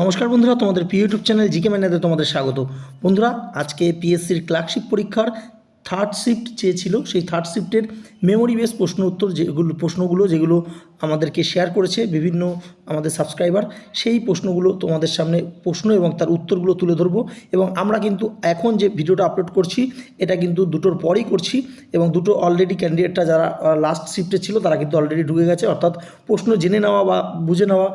নমস্কার বন্ধুরা, তোমাদের প্রিয় ইউটিউব চ্যানেল জিকে ম্যানেতে তোমাদের স্বাগত। বন্ধুরা, আজকে পিএসসির ক্লার্কশিপ পরীক্ষার থার্ড শিফট চেয়েছিল, সেই থার্ড শিফটের মেমোরি বেস প্রশ্ন উত্তর যেগুলো, প্রশ্নগুলো যেগুলো আমাদেরকে শেয়ার করেছে বিভিন্ন আমাদের সাবস্ক্রাইবার সেই প্রশ্নগুলো তোমাদের সামনে প্রশ্ন এবং তার উত্তরগুলো তুলে ধরবো এবং আমরা কিন্তু এখন যে ভিডিওটা আপলোড করছি, এটা কিন্তু দুটোর পরেই করছি এবং দুটো অলরেডি ক্যান্ডিডেটটা যারা লাস্ট শিফটে ছিল, তারা কিন্তু অলরেডি ঢুকে গেছে, অর্থাৎ প্রশ্ন জেনে নেওয়া বা বুঝে নেওয়া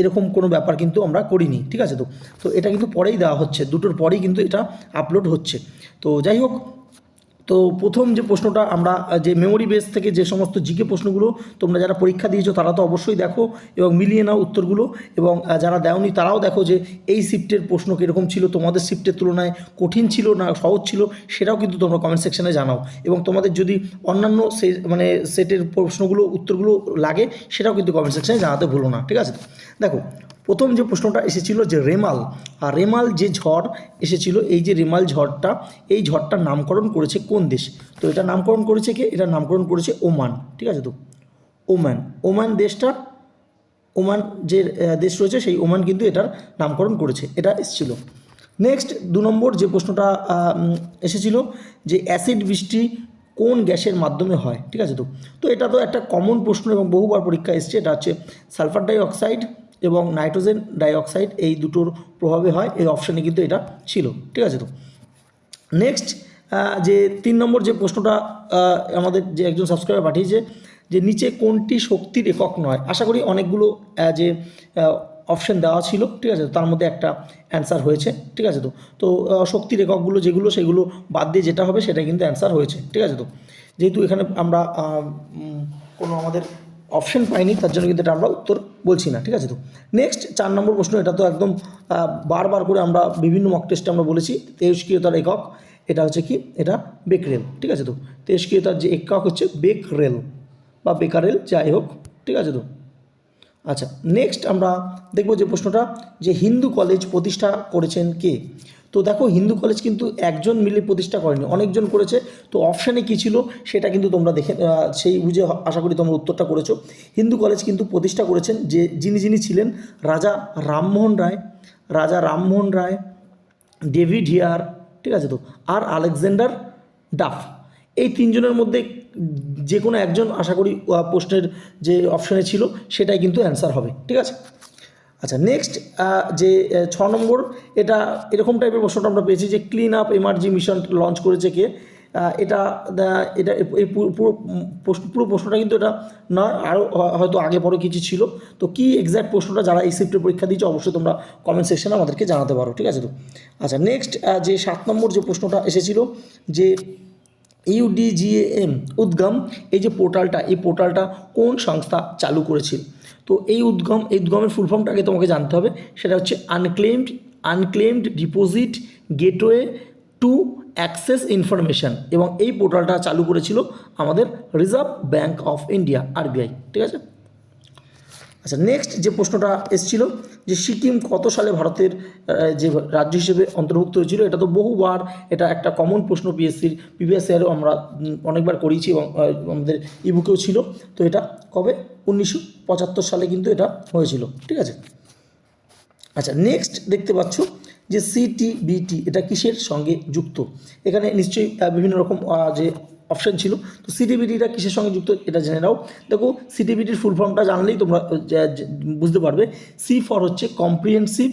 এরকম কোনো ব্যাপার কিন্তু আমরা করিনি, ঠিক আছে তো? তো এটা কিন্তু পরেই দেওয়া হচ্ছে, দুটোর পরেই কিন্তু এটা আপলোড হচ্ছে। তো যাই হোক তো প্রথম যে প্রশ্নটা আমরা, যে মেমোরি বেস থেকে যে সমস্ত জিকে প্রশ্নগুলো তোমরা যারা পরীক্ষা দিয়েছ তারা তো অবশ্যই দেখো এবং মিলিয়ে নাও উত্তরগুলো এবং যারা দেওনি তারাও দেখো যে এই শিফটের প্রশ্ন কীরকম ছিল, তোমাদের শিফটের তুলনায় কঠিন ছিল না সহজ ছিল সেটাও কিন্তু তোমরা কমেন্ট সেকশনে জানাও এবং তোমাদের যদি অন্যান্য সে মানে সেটের প্রশ্নগুলো, উত্তরগুলো লাগে সেটাও কিন্তু কমেন্ট সেকশানে জানাতে ভুলো না, ঠিক আছে? দেখো প্রথম যে প্রশ্নটা এসেছিল যে রেমাল, আর রেমাল যে ঝড় এসেছিল, এই যে রেমাল ঝড়টা, এই ঝড়টার নামকরণ করেছে কোন দেশ? তো এটা নামকরণ করেছে কে? এটা নামকরণ করেছে ওমান, ঠিক আছে তো? ওমান ওমান দেশটা, ওমান যে দেশ রয়েছে, সেই ওমান কিন্তু এটার নামকরণ করেছে, এটা এসেছিল। নেক্সট দু নম্বর যে প্রশ্নটা এসেছিল যে অ্যাসিড বৃষ্টি কোন গ্যাসের মাধ্যমে হয়, ঠিক আছে তো? তো এটা তো একটা কমন প্রশ্ন এবং বহুবার পরীক্ষা এসছে, এটা হচ্ছে সালফার ডাই অক্সাইড এবং নাইট্রোজেন ডাই অক্সাইড এই দুটোর প্রভাবে হয়, এই অপশানে কিন্তু এটা ছিল, ঠিক আছে তো? নেক্সট যে তিন নম্বর যে প্রশ্নটা আমাদের যে একজন সাবস্ক্রাইবার পাঠিয়েছে যে নিচে কোনটি শক্তির একক নয়, আশা করি অনেকগুলো যে অপশন দেওয়া ছিল, ঠিক আছে তার মধ্যে একটা অ্যান্সার হয়েছে, ঠিক আছে তো? তো শক্তির এককগুলো যেগুলো, সেগুলো বাদ দিয়ে যেটা হবে সেটা কিন্তু অ্যান্সার হয়েছে, ঠিক আছে তো? যেহেতু এখানে আমরা কোনো আমাদের অপশন পাইনি, তার জন্য কিন্তু এটা আমরা উত্তর বলছি না, ঠিক আছে তো? নেক্সট চার নম্বর প্রশ্ন, এটা তো একদম বারবার করে আমরা বিভিন্ন মক টেস্টে আমরা বলেছি, তেজস্ক্রিয়তার একক, এটা হচ্ছে কি? এটা বেকরেল ঠিক আছে তো? তেজস্ক্রিয়তার যে একক হচ্ছে বেকরেল বা বেকারেল যাই হোক, ঠিক আছে তো? আচ্ছা নেক্সট আমরা দেখব যে প্রশ্নটা, যে হিন্দু কলেজ প্রতিষ্ঠা করেছেন কে? তো দেখো, হিন্দু কলেজ কিন্তু একজন মিলে প্রতিষ্ঠা করেনি, অনেকজন করেছে। তো অপশানে কী ছিল, সেটা কিন্তু তোমরা দেখে সেই বুঝে আশা করি তোমরা উত্তরটা করেছ। হিন্দু কলেজ কিন্তু প্রতিষ্ঠা করেছেন যে, যিনি যিনি ছিলেন, রাজা রামমোহন রায়, রাজা রামমোহন রায়, ডেভিড হিয়ার, ঠিক আছে তো, আর আলেকজান্ডার ডাফ। এই তিনজনের মধ্যে যে কোনো একজন আশা করি প্রশ্নের যে অপশানে ছিল, সেটাই কিন্তু অ্যান্সার হবে, ঠিক আছে? আচ্ছা নেক্সট যে ছ নম্বর, এটা এরকম টাইপের প্রশ্নটা আমরা পেয়েছি যে clean up energy mission launch করেছে কে? এটা এটা, এই পুরো পুরো, প্রশ্ন- পুরো প্রশ্নটা কিন্তু এটা নয় আরও হয়তো আগে পরে কিছু ছিল। তো কি এক্স্যাক্ট প্রশ্নটা যারা এই শিফটের পরীক্ষা দিয়েছে, অবশ্যই তোমরা কমেন্ট সেকশনে আমাদেরকে জানাতে পারো, ঠিক আছে তো? আচ্ছা নেক্সট যে সাত নম্বর যে প্রশ্নটা এসেছিল যে ইউডিজিএম উদ্গম, এই যে পোর্টালটা এই পোর্টালটা কোন সংস্থা চালু করেছিল? তো এই উদ্গম, এই উদ্গমের ফুল ফর্মটা আগে তোমাকে জানতে হবে। সেটা হচ্ছে unclaimed unclaimed deposit gateway to access information এবং এই পোর্টালটা চালু করেছিল আমাদের reserve bank of India RBI ঠিক আছে? আচ্ছা নেক্সট যে প্রশ্নটা এসেছিল যে সিকিম কত সালে ভারতের যে রাজ্য হিসেবে অন্তর্ভুক্ত হয়েছিল, এটা তো বহুবার এটা একটা কমন প্রশ্ন পিএসসির প্রিভিয়াস ইয়ারও আমরা অনেকবার করিয়েছি এবং আমাদের ইবুকেও ছিল। তো এটা কবে? উনিশশো পঁচাত্তর সালে কিন্তু এটা হয়েছিল, ঠিক আছে? আচ্ছা নেক্সট দেখতে পাচ্ছ যে সিটিবিটি এটা কিসের সঙ্গে যুক্ত? এখানে নিশ্চয়ই বিভিন্ন রকম যে অপশন ছিল। তো সিটিবিডিটা কিসের সঙ্গে যুক্ত এটা জেনে নাও। দেখো সিটিভিটির ফুল ফর্মটা জানলেই তোমরা বুঝতে পারবে। সি ফর হচ্ছে comprehensive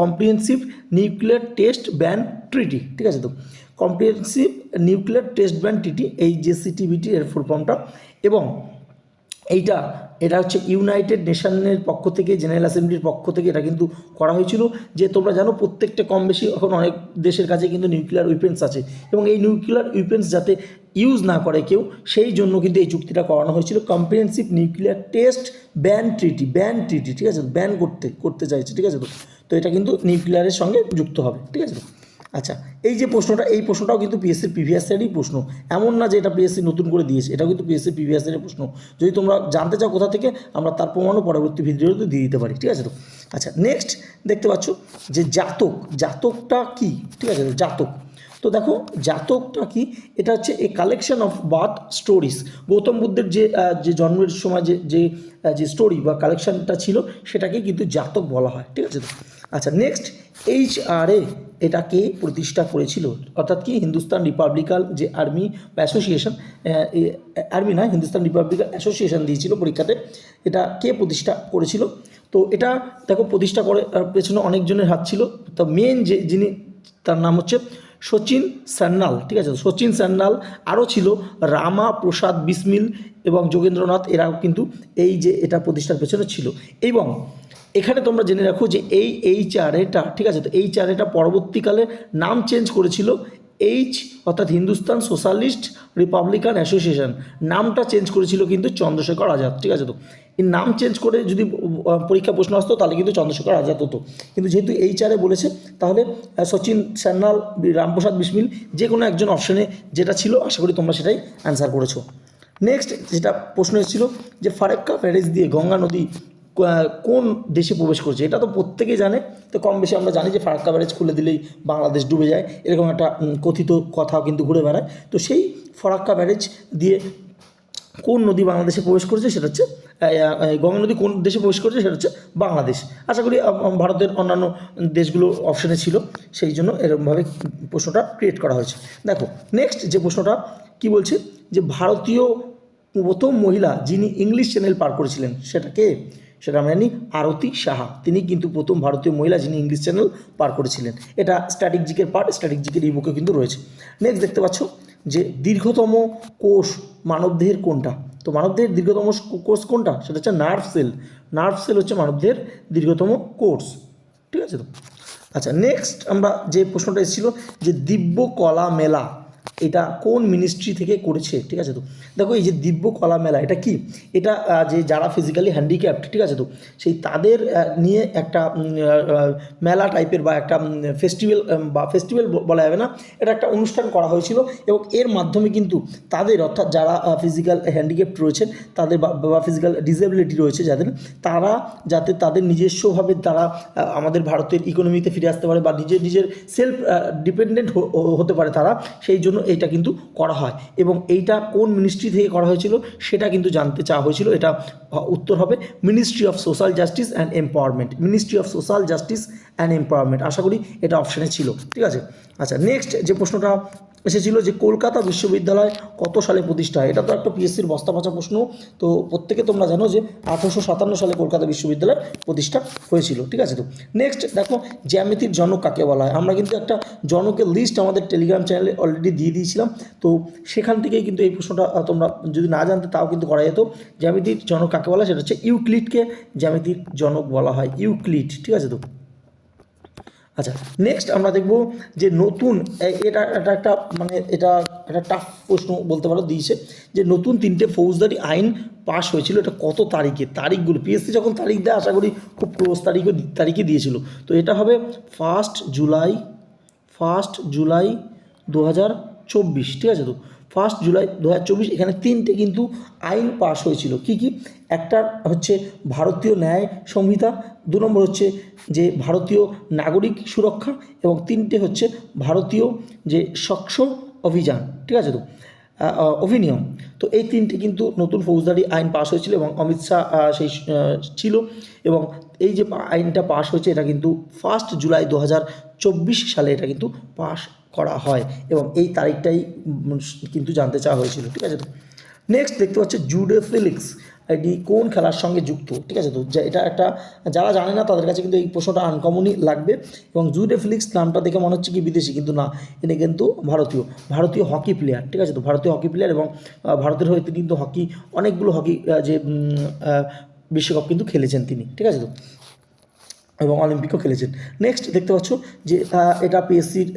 comprehensive nuclear test ban treaty ঠিক আছে তো? Comprehensive nuclear test ban treaty এই যে সিটিবিটি এর ফুল ফর্মটা এবং এইটা এটা হচ্ছে ইউনাইটেড নেশনের পক্ষ থেকে জেনারেল অ্যাসেম্বলির পক্ষ থেকে এটা কিন্তু করা হয়েছিল। যে তোমরা জানো প্রত্যেকটা কম বেশি এখন অনেক দেশের কাছে কিন্তু নিউক্লিয়ার উইপেন্স আছে। এবং এই নিউক্লিয়ার উইপেন্স যাতে ইউজ না করে কেউ, সেই জন্য কিন্তু এই চুক্তিটা করানো হয়েছিল। Comprehensive nuclear test ban treaty ban treaty ঠিক আছে? ব্যান করতে করতে চাইছে, ঠিক আছে তো? তো এটা কিন্তু নিউক্লিয়ারের সঙ্গে যুক্ত হবে, ঠিক আছে আচ্ছা এই যে প্রশ্নটা, এই প্রশ্নটাও কিন্তু পিএসসির প্রিভিয়াস ইয়ারেরই প্রশ্ন। এমন না যে এটা পিএসসি নতুন করে দিয়েছে, এটাও কিন্তু পিএসসির প্রিভিয়াস ইয়ারের প্রশ্ন। যদি তোমরা জানতে চাও কোথা থেকে, আমরা তার প্রমাণও পরবর্তী ভিডিওতে দিয়ে দিতে পারি, ঠিক আছে তো? আচ্ছা নেক্সট দেখতে পাচ্ছ যে জাতক, জাতকটা কি? ঠিক আছে জাতক। তো দেখো, জাতকটা কি? এটা হচ্ছে a collection of birth stories Gautam বুদ্ধের যে যে জন্মের সময় যে যে যে স্টোরি বা কালেকশনটা ছিল সেটাকে কিন্তু জাতক বলা হয়, ঠিক আছে আচ্ছা নেক্সট এইচ আর এ এটাকে প্রতিষ্ঠা করেছিল। অর্থাৎ কি হিন্দুস্তান রিপাবলিকাল যে আর্মি বা অ্যাসোসিয়েশন আর্মি না, হিন্দুস্তান রিপাবলিকাল অ্যাসোসিয়েশন দিয়েছিল পরীক্ষাতে, এটা কে প্রতিষ্ঠা করেছিল? তো এটা দেখো প্রতিষ্ঠা করে পেছনে অনেকজনের হাত ছিল। তো মেন যে, যিনি তার নাম হচ্ছে সচিন সান্যাল, ঠিক আছে? সচিন সান্যাল আরও ছিল রামা প্রসাদ বিসমিল এবং যোগেন্দ্রনাথ, এরাও কিন্তু এই যে এটা প্রতিষ্ঠার পেছনে ছিল। এবং এখানে তোমরা জেনে রাখো যে এই এইচ আর এটা ঠিক আছে? তো এইচ আর এটা পরবর্তীকালে নাম চেঞ্জ করেছিল এইচ অর্থাৎ হিন্দুস্তান সোশ্যালিস্ট রিপাবলিকান অ্যাসোসিয়েশন। নামটা চেঞ্জ করেছিল কিন্তু চন্দ্রশেখর আজাদ, ঠিক আছে তো? এই নাম চেঞ্জ করে যদি পরীক্ষা প্রশ্ন আসতো, তাহলে কিন্তু চন্দ্রশেখর আজাদ হতো। কিন্তু যেহেতু এইচ আরে বলেছে, তাহলে সচিন সান্যাল, রামপ্রসাদ বিসমিল যে কোনো একজন অপশনে যেটা ছিল, আশা করি তোমরা সেটাই অ্যান্সার করেছ। নেক্সট যেটা প্রশ্ন এসেছিল, যে ফারেক্কা প্যারেজ দিয়ে গঙ্গা নদী কোন দেশে প্রবেশ করছে, এটা তো প্রত্যেকেই জানে। তো কম বেশি আমরা জানি যে ফারাক্কা ব্যারেজ খুলে দিলেই বাংলাদেশ ডুবে যায়, এরকম একটা কথিত কথাও কিন্তু ঘুরে বেড়ায়। তো সেই ফারাক্কা ব্যারেজ দিয়ে কোন নদী বাংলাদেশে প্রবেশ করেছে, সেটা হচ্ছে গঙ্গা নদী কোন দেশে প্রবেশ করেছে, সেটা হচ্ছে বাংলাদেশ। আশা করি ভারতের অন্যান্য দেশগুলো অপশনে ছিল, সেই জন্য এরকমভাবে প্রশ্নটা ক্রিয়েট করা হয়েছে। দেখো নেক্সট যে প্রশ্নটা, কি বলছে? যে ভারতীয় প্রথম মহিলা যিনি ইংলিশ চ্যানেল পার করেছিলেন, সেটা কে? সেটা আমরা জানি আরতি সাহা। তিনি কিন্তু প্রথম ভারতীয় মহিলা যিনি ইংলিশ চ্যানেল পার করেছিলেন। এটা স্ট্যাটিক জিকের পার্ট স্ট্যাটিক জিকের এই বুকে কিন্তু রয়েছে। নেক্সট দেখতে পাচ্ছ যে দীর্ঘতম কোষ মানবদেহের কোনটা? তো মানবদেহের দীর্ঘতম কোষ কোনটা? সেটা হচ্ছে নার্ভ সেল নার্ভ সেল হচ্ছে মানবদেহের দীর্ঘতম কোর্স ঠিক আছে তো? আচ্ছা নেক্সট আমরা যে প্রশ্নটা এসেছিল যে দিব্য কলা মেলা। এটা কোন মিনিস্ট্রি থেকে করেছে, ঠিক আছে তো? দেখো এই যে দিব্য কলা মেলা, এটা কি? এটা যে যারা ফিজিক্যালি হ্যান্ডিক্যাপ্ট ঠিক আছে তো? সেই তাদের নিয়ে একটা মেলা টাইপের বা একটা ফেস্টিভ্যাল বা ফেস্টিভ্যাল বলা যাবে না, এটা একটা অনুষ্ঠান করা হয়েছিল এবং এর মাধ্যমে কিন্তু তাদের, অর্থাৎ যারা ফিজিক্যাল হ্যান্ডিক্যাপ্ট রয়েছেন, তাদের বা- ফিজিক্যাল ডিসেবিলিটি রয়েছে যাদের, তারা যাতে তাদের নিজস্বভাবে তারা আমাদের ভারতের ইকোনমিতে ফিরে আসতে পারে বা নিজের নিজের সেলফ ডিপেন্ডেন্ট হতে পারে তারা, সেই জন্য এইটা কিন্তু করা হয়। এবং এইটা কোন মিনিস্ট্রি থেকে করা হয়েছিল সেটা কিন্তু জানতে চাওয়া হয়েছিল। এটা উত্তর হবে ministry of social justice and empowerment ministry of social justice and empowerment আশা করি এটা অপশানে ছিল। ঠিক আছে? আচ্ছা নেক্সট যে প্রশ্নটা এসেছিল যে কলকাতা বিশ্ববিদ্যালয় কত সালে প্রতিষ্ঠা হয়? এটা তো একটা পিএসসির বস্তা পচা প্রশ্ন। তো প্রত্যেকে তোমরা জানো যে আঠারোশো সাতান্ন সালে কলকাতা বিশ্ববিদ্যালয় প্রতিষ্ঠা হয়েছিল। ঠিক আছে তো? নেক্সট দেখো, জ্যামিতির জনক কাকে বলা হয়? আমরা কিন্তু একটা জনকের লিস্ট আমাদের টেলিগ্রাম চ্যানেলে অলরেডি দিয়ে দিয়েছিলাম। তো সেখান থেকেই কিন্তু এই প্রশ্নটা তোমরা যদি না জানতে তাও কিন্তু করা যেত। জ্যামিতির জনক কাকে বলা সেটা হচ্ছে ইউক্লিডকে জ্যামিতির জনক বলা হয়। ইউক্লিড, ঠিক আছে তো? আচ্ছা নেক্সট আমরা দেখব যে নতুন এটা এটা একটা মানে এটা একটা টাফ প্রশ্ন বলতে পারো দিয়েছে যে নতুন তিনটে ফৌজদারি আইন পাশ হয়েছিল, এটা কত তারিখে? তারিখগুলো পিএসসি যখন তারিখ দেয়, আশা করি খুব ক্লোজ তারিখও তারিখে দিয়েছিল। তো এটা হবে ফার্স্ট জুলাই ফার্স্ট জুলাই দু হাজার চব্বিশ, ঠিক আছে তো? ফার্স্ট জুলাই দু হাজার চব্বিশ, এখানে তিনটে কিন্তু আইন পাশ হয়েছিল। কি কি? একটা হচ্ছে ভারতীয় ন্যায় সংহিতা, দু নম্বর হচ্ছে যে ভারতীয় নাগরিক সুরক্ষা এবং তিনটে হচ্ছে ভারতীয় যে স্বচ্ছ অভিযান, ঠিক আছে তো? অভিনিয়ম। তো এই তিনটে কিন্তু নতুন ফৌজদারি আইন পাশ হয়েছিল এবং অমিত শাহ সেই ছিল এবং এই যে আইনটা পাশ হয়েছে এটা কিন্তু ফার্স্ট জুলাই দু হাজার চব্বিশ সালে এটা কিন্তু পাশ করা হয় এবং এই তারিখটাই কিন্তু জানতে চাওয়া হয়েছিল, ঠিক আছে তো? নেক্সট দেখতে পাচ্ছি জুডে ফিলিক্স এটি কোন খেলার সঙ্গে যুক্ত? ঠিক আছে, তো এটা একটা যারা জানে না তাদের কাছে কিন্তু এই প্রশ্নটা আনকমনই লাগবে। এবং জুডে ফিলিক্স নামটা দেখে মনে হচ্ছে কি বিদেশি, কিন্তু না ইনি কিন্তু ভারতীয় ভারতীয় হকি প্লেয়ার ঠিক আছে, তো ভারতীয় হকি প্লেয়ার এবং ভারতের হয়ে কিন্তু হকি অনেকগুলো হকি যে বিশ্বকাপ কিন্তু খেলেছেন তিনি, ঠিক আছে, তো। এবং অলিম্পিকও খেলেছেন। নেক্সট দেখতে পাচ্ছ যে এটা পিএসসির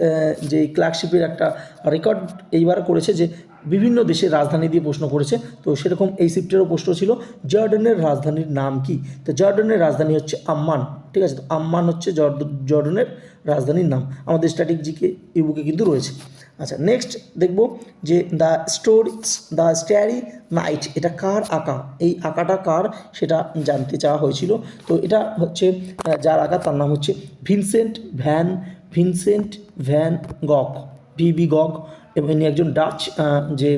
যে ক্লার্কশিপের একটা রেকর্ড এইবার করেছে যে বিভিন্ন দেশের রাজধানী দিয়ে প্রশ্ন করেছে। তো সেরকম এই শিফটেরও প্রশ্ন ছিল, জর্ডনের রাজধানীর নাম কি? তো জর্ডনের রাজধানী হচ্ছে আম্মান, ঠিক আছে? তো আম্মান হচ্ছে জর্ড- জর্ডনের রাজধানীর নাম। আমাদের স্ট্যাটিক জিকে এই বুকে কিন্তু রয়েছে। আচ্ছা নেক্সট দেখব যে the story the starry night এটা কার আঁকা? এই আঁকাটা কার? সেটা জানতে চাওয়া হয়েছিল। তো এটা হচ্ছে যার আঁকা তার নাম হচ্ছে Vincent van Vincent van Gogh VB Gogh এবং ইনি একজন ডাচ যে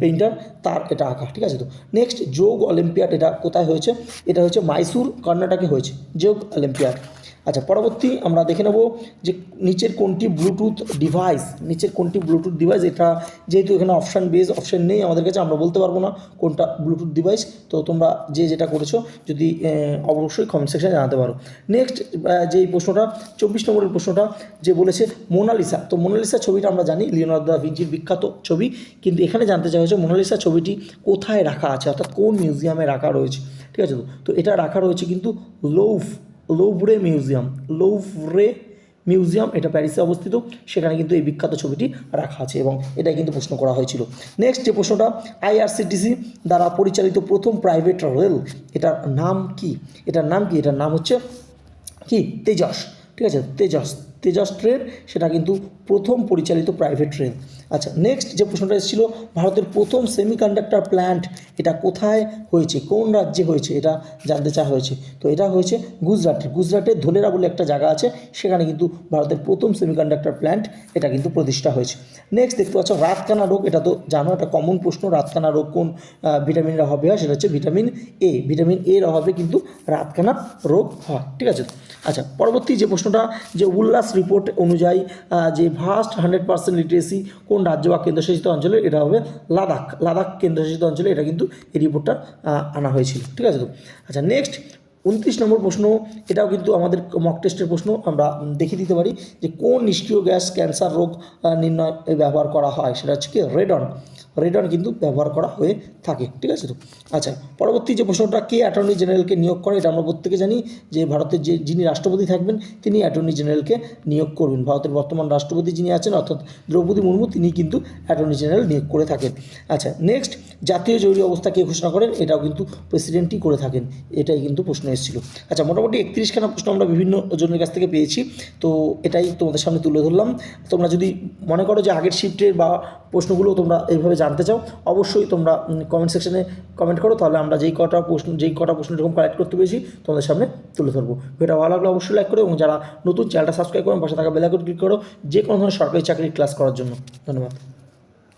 পেইন্টার, তার এটা আঁকা, ঠিক আছে তো? নেক্সট, যোগ অলিম্পিয়াড, এটা কোথায় হয়েছে? এটা হয়েছে মাইসুর, কর্ণাটকে হয়েছে, যোগ অলিম্পিয়াড। আচ্ছা পরবর্তী আমরা দেখে নেব যে নিচের কোনটি ব্লুটুথ ডিভাইস নিচের কোনটি ব্লুটুথ ডিভাইস এটা যেহেতু এখানে অপশান বেস অপশান নেই আমাদের কাছে, আমরা বলতে পারব না কোনটা ব্লুটুথ ডিভাইস তো তোমরা যে যেটা করেছ, যদি অবশ্যই কমেন্ট সেকশনে জানাতে পারো। নেক্সট যেই প্রশ্নটা, চব্বিশ নম্বরের প্রশ্নটা যে বলেছে মোনালিসা। তো মোনালিসা ছবিটা আমরা জানি, লিওনার্দো দা বিখ্যাত ছবি। কিন্তু এখানে জানতে চাওয়া হয়েছে মোনালিসা ছবিটি কোথায় রাখা আছে, অর্থাৎ কোন মিউজিয়ামে রাখা রয়েছে। ঠিক আছে তো? তো এটা রাখা রয়েছে কিন্তু লৌফ লৌভরে মিউজিয়াম লৌভরে মিউজিয়াম, এটা প্যারিসে অবস্থিত। সেখানে কিন্তু এই বিখ্যাত ছবিটি রাখা আছে এবং এটাই কিন্তু প্রশ্ন করা হয়েছিল। নেক্সট যে প্রশ্নটা আইআরসিটিসি দ্বারা পরিচালিত প্রথম প্রাইভেট রেল এটার নাম কি? এটার নাম কি? এটার নাম হচ্ছে কি? তেজস। ঠিক আছে? তেজস। তেজস ট্রেন সেটা কিন্তু প্রথম পরিচালিত প্রাইভেট ট্রেন আচ্ছা নেক্সট যে প্রশ্নটা এসেছিল, ভারতের প্রথম সেমিকন্ডাক্টর প্ল্যান্ট এটা কোথায় হয়েছে? কোন রাজ্যে হয়েছে? এটা জানতে চাওয়া হয়েছে। তো এটা হয়েছে গুজরাটে। গুজরাটের ধোলেরা বলে একটা জায়গা আছে, সেখানে কিন্তু ভারতের প্রথম সেমিকন্ডাক্টর প্ল্যান্ট এটা কিন্তু প্রতিষ্ঠা হয়েছে। নেক্সট দেখতে পাচ্ছ, রাতকানা রোগ, এটা তো জানো, একটা কমন প্রশ্ন, রাতকানা রোগ কোন ভিটামিনের অভাবে হয়, সেটা হচ্ছে ভিটামিন এ ভিটামিন এর অভাবে কিন্তু রাতকানা রোগ হয়, ঠিক আছে? আচ্ছা পরবর্তী যে প্রশ্নটা, যে উল্লাস রিপোর্ট অনুযায়ী যে ভাস্ট হান্ড্রেড পার্সেন্ট লিটারেসি কোন রাজ্য বা কেন্দ্রশাসিত অঞ্চলে? এটা হবে লাদাখ। লাদাখ কেন্দ্রশাসিত অঞ্চলে এটা কিন্তু এই রিপোর্টটা আনা হয়েছিল। ঠিক আছে তো? আচ্ছা নেক্সট উনত্রিশ নম্বর প্রশ্ন, এটাও কিন্তু আমাদের মক টেস্টের প্রশ্ন, আমরা দেখে দিতে পারি যে কোন নিষ্ক্রিয় গ্যাস ক্যান্সার রোগ নির্ণয়, ব্যবহার করা হয়? সেটা হচ্ছে কি রেডন রেডন কিন্তু ব্যবহার করা হয়ে থাকে, ঠিক আছে তো? আচ্ছা পরবর্তী যে প্রশ্নটা, কে অ্যাটর্নি জেনারেলকে নিয়োগ করে, এটা আমরা প্রত্যেকে জানি যে ভারতের যে যিনি রাষ্ট্রপতি থাকবেন, তিনি অ্যাটর্নি জেনারেলকে নিয়োগ করবেন। ভারতের বর্তমান রাষ্ট্রপতি যিনি আছেন, অর্থাৎ দ্রৌপদী মুর্মু, তিনি কিন্তু অ্যাটর্নি জেনারেল নিয়োগ করে থাকেন। আচ্ছা নেক্সট জাতীয় জরুরি অবস্থা কে ঘোষণা করেন, এটাও কিন্তু প্রেসিডেন্টই করে থাকেন, এটাই কিন্তু প্রশ্ন এসেছিল। আচ্ছা মোটামুটি একত্রিশখানা প্রশ্ন আমরা বিভিন্ন জনের কাছ থেকে পেয়েছি, তো এটাই তোমাদের সামনে তুলে ধরলাম। তোমরা যদি মনে করো যে আগের শিফটের বা প্রশ্নগুলো তোমরা এইভাবে জানতে চাও, অবশ্যই তোমরা কমেন্ট সেকশনে কমেন্ট করো, তাহলে আমরা যেই কটা প্রশ্ন, যেই কটা প্রশ্ন এরকম কালেক্ট করতে পেরেছি, তোমাদের সামনে তুলে ধরবো। ভিডিওটা ভালো লাগলে অবশ্যই লাইক করো এবং যারা নতুন চ্যানেলটা সাবস্ক্রাইব করো, পাশে থাকা বেলাইকন ক্লিক করো যে কোনো ধরনের সরকারি চাকরির ক্লাস করার জন্য। ধন্যবাদ।